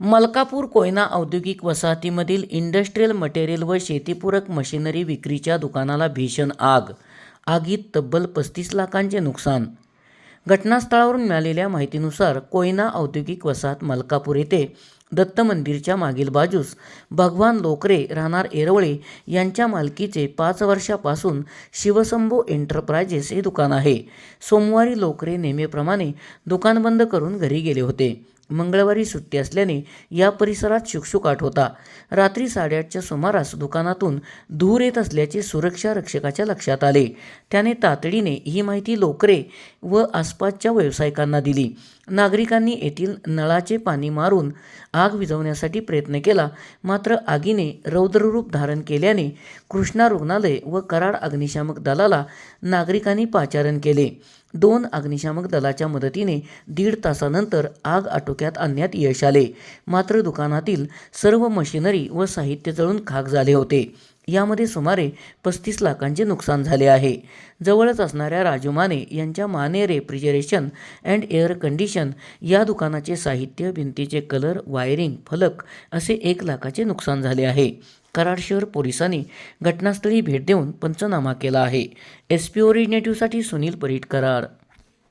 मलकापूर कोयना औद्योगिक वसाहतीमधील industrial material व शेतीपूरक मशिनरी विक्रीच्या दुकानाला भीषण आग. आगीत तब्बल पस्तीस लाखांचे नुकसान. घटनास्थळावरून मिळालेल्या माहितीनुसार कोयना औद्योगिक वसाहत मलकापूर येथे दत्त मंदिरच्या मागील बाजूस भगवान लोकरे राहणार एरवळे यांच्या मालकीचे पाच वर्षापासून शिवशंभू एंटरप्राइजेस हे दुकान आहे. सोमवारी लोकरे नेहमीप्रमाणे दुकान बंद करून घरी गेले होते. मंगळवारी सुट्टी असल्याने या परिसरात शुकशुकाट होता. रात्री साडेआठच्या सुमारास दुकानातून धूर येत असल्याचे सुरक्षा रक्षकाच्या लक्षात आले. त्याने तातडीने ही माहिती लोकरे व आसपासच्या व्यावसायिकांना दिली. नागरिकांनी येथील नळाचे पाणी मारून आग विझवण्यासाठी प्रयत्न केला मात्र आगीने रौद्ररूप धारण केल्याने कृष्णा रुग्णालय व कराड अग्निशामक दलाला नागरिकांनी पाचारण केले. दोन अग्निशामक दलाच्या मदतीने दीड तासानंतर आग आटोक्यात आणण्यात यश आले. मात्र दुकानातील सर्व मशिनरी व साहित्य जळून खाक झाले होते. यामध्ये सुमारे पस्तीस लाखांचे नुकसान झाले आहे. जवळच असणाऱ्या राजू माने यांच्या Mane refrigeration and air condition या दुकानाचे साहित्य भिंतीचे कलर वायरिंग फलक असे एक लाखाचे नुकसान झाले आहे. कराड शहर पोलिसांनी घटनास्थळी भेट देऊन पंचनामा केला आहे. एस पी ओरिजिनेटिव्हसाठी सुनील परीट कराड